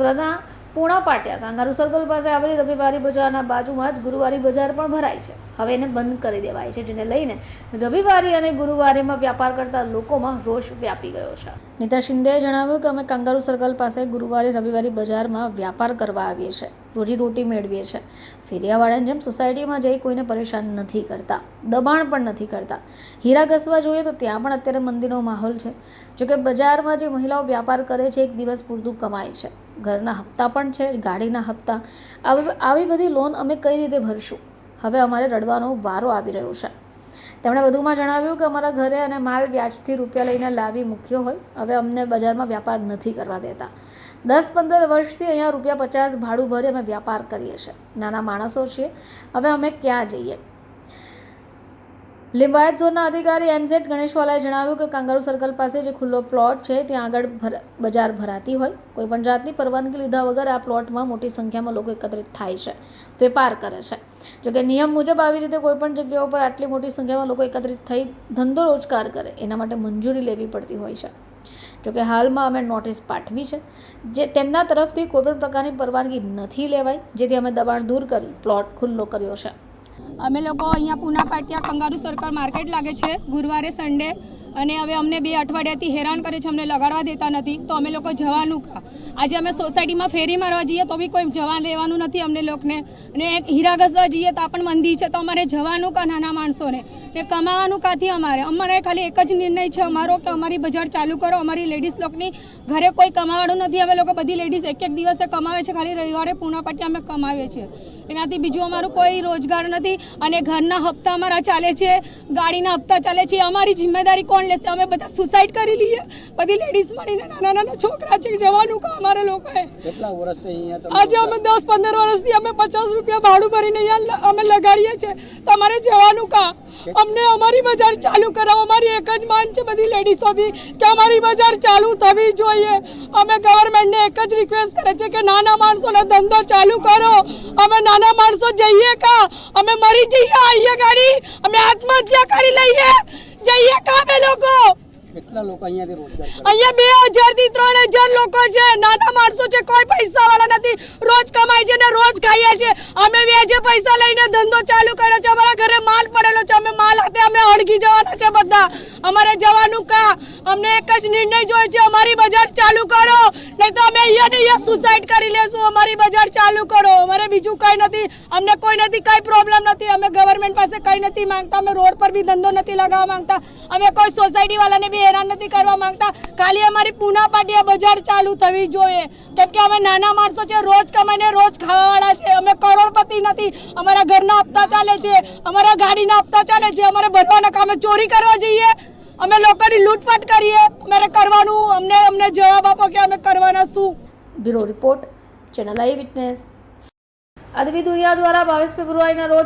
સુરતના પૂણા પાટિયા kangaroo circle પાસે આવેલી રવિવારી બજારના બાજુમાં જ ગુરુવારી બજાર પણ ભરાય છે. હવે એને બંધ કરી દેવાય છે, જેને લઈને રવિવારી અને ગુરુવારીમાં વ્યાપાર કરતા લોકોમાં રોષ વ્યાપી ગયો છે. નીતા શિંદેએ જણાવ્યું કે અમે કાંગારુ સર્કલ પાસે ગુરુવારે રવિવારી બજારમાં વ્યાપાર કરવા આવીએ છીએ. રોજીરોટી મેળવીએ છીએ ફેરિયાવાળાની જેમ સોસાયટીમાં જઈ કોઈને પરેશાન નથી કરતા, દબાણ પણ નથી કરતા. હીરા ઘસવા જોઈએ તો ત્યાં પણ અત્યારે મંદીનો માહોલ છે. જોકે બજારમાં જે મહિલાઓ વ્યાપાર કરે છે, એક દિવસ પૂરતું કમાય છે. ઘરના હપ્તા પણ છે, ગાડીના હપ્તા. આવી બધી લોન અમે કઈ રીતે ભરશું? હવે અમારે રડવાનો વારો આવી રહ્યો છે. તેમણે વધુમાં જણાવ્યું કે અમારા ઘરે અને માલ વ્યાજથી રૂપિયા લઈને લાવી મૂક્યો હોય. હવે અમને બજારમાં વ્યાપાર નથી કરવા દેતા. દસ પંદર વર્ષથી અહીંયા રૂપિયા પચાસ ભાડું ભરી અમે વ્યાપાર કરીએ છીએ. નાના માણસો છીએ. હવે અમે ક્યાં જઈએ? લિંબાયત ઝોનના અધિકારી એનઝેડ ગણેશવાલાએ જણાવ્યું કે કાંગારુ સર્કલ પાસે જે ખુલ્લો પ્લોટ છે, ત્યાં આગળ ભર, બજાર ભરાતી હોય. કોઈપણ જાતની પરવાનગી લીધા વગર આ પ્લોટમાં મોટી સંખ્યામાં લોકો એકત્રિત થાય છે, વેપાર કરે છે. જોકે નિયમ મુજબ આવી રીતે કોઈપણ જગ્યાઓ પર આટલી મોટી સંખ્યામાં લોકો એકત્રિત થઈ ધંધો રોજગાર કરે, એના માટે મંજૂરી લેવી પડતી હોય છે. જોકે હાલમાં અમે નોટિસ પાઠવી છે જે તેમના તરફથી કોઈપણ પ્રકારની પરવાનગી નથી લેવાઈ, જેથી અમે દબાણ દૂર કરી પ્લોટ ખુલ્લો કર્યો છે. અમે લોકો અહીંયા Puna Patiya kangaroo circle market લાગે છે. ગુરુવારે સન્ડે અને હવે અમને બે અઠવાડિયાથી હેરાન કરે છે, અમને લગાડવા દેતા નથી, તો અમે લોકો જવાનું કા? આજે અમે સોસાયટીમાં ફેરી મારવા જઈએ, તો બી કોઈ જવા લેવાનું નથી અમને લોકોને. અને હીરા ઘસવા જઈએ, તો પણ મંદી છે, તો અમારે જવાનું કા નાના માણસોને? ને કમાવાનું કાથી અમારે? અમારે ખાલી એક જ નિર્ણય છે, અમારો કે અમારી બજાર ચાલુ કરો, અમારી લેડીઝ લોકોની ઘરે કોઈ કમાવાનું નથી. અમે લોકો બધી લેડીઝ એક એક દિવસે કમાવે છે, ખાલી રવિવારે પૂર્ણપાટી અમે કમાવીએ છીએ. એનાથી બીજું અમારું કોઈ રોજગાર નથી, અને ઘરના હપ્તા અમારા ચાલે છે, ગાડીના હપ્તા ચાલે છે, અમારી જિમ્મેદારી કોણ લેશે? અમે બધા સુસાઇડ કરી લઈએ. બધી લેડીઝ મળીને નાના નાના છોકરા છે જવાનું કા અમારા લોકોએ. કેટલા વર્ષથી અહીંયા આજે અમે દસ પંદર વર્ષથી અમે પચાસ રૂપિયા ભાડું ભરીને અહીંયા અમે લગાડીએ છીએ. તમારે જવાનું કા અમને અમારી બજાર ચાલુ કરાવો. અમારી એક જ માંગ છે બધી લેડીઝોથી કે અમારી બજાર ચાલુ થવી જોઈએ. અમે ગવર્મેન્ટને એક જ રિક્વેસ્ટ કરે છે કે નાના માણસોને ધંધો ચાલુ કરો. અમે નાના માણસો જઈએ કા? અમે મરી જઈએ આઈએ ગાડી. અમે આત્મહત્યા કરી લઈએ. જઈએ કા? કેટલા બે હજારથી ત્રણ હજાર લોકો છે. નાના માણસો છે, કોઈ પૈસા નથી. રોજ કમાય છે ને રોજ ખાઈએ છે. અમે વ્યાજે પૈસા લઈને ધંધો ચાલુ કર્યો છે. અમારા ઘરે માલ પડેલો છે અમે માલ હાથે અમે અડગી જવાના છે બધા અમારે જવાનું કા અમને એક જ નિર્ણય જોઈએ છે, અમારી બજાર ચાલુ કરો. નહીં તો અમે અહીંયા ને અહીંયા સુસાઇડ કરી લેશું, અમારી બજાર ચાલુ કરો. અમારે બીજું કઈ નથી. અમને કોઈ નથી, કઈ પ્રોબ્લેમ નથી. અમે ગવર્મેન્ટ પાસે કઈ નથી માંગતા. અમે રોડ પર બી ધંધો નથી લગાવવા માંગતા. અમે કોઈ સોસાયટી વાળાને બી હેરાન નથી કરવા માંગતા. ખાલી અમારી પૂના પાટિયા બજાર ચાલુ થવી જોઈએ. કેમ કે અમે નાના માણસો છે, રોજ કમાઈને રોજ ખાવાવાળા છે. અમે કરોડપતિ નથી. અમારા ઘરના હપ્તા ચાલે છે. અમારા ગાડીના હપ્તા ચાલે છે. અમારે ભરવાના કામે ચોરી કરવા જઈએ. અમે લોકોની લૂંટપાટ કરીએ. અમારે કરવાનું. અમને અમને જવાબ આપો કે અમે કરવાના શું? Bureau report, channel I witness. અદવી દુનિયા દ્વારા બાવીસ ફેબ્રુઆરીના રોજ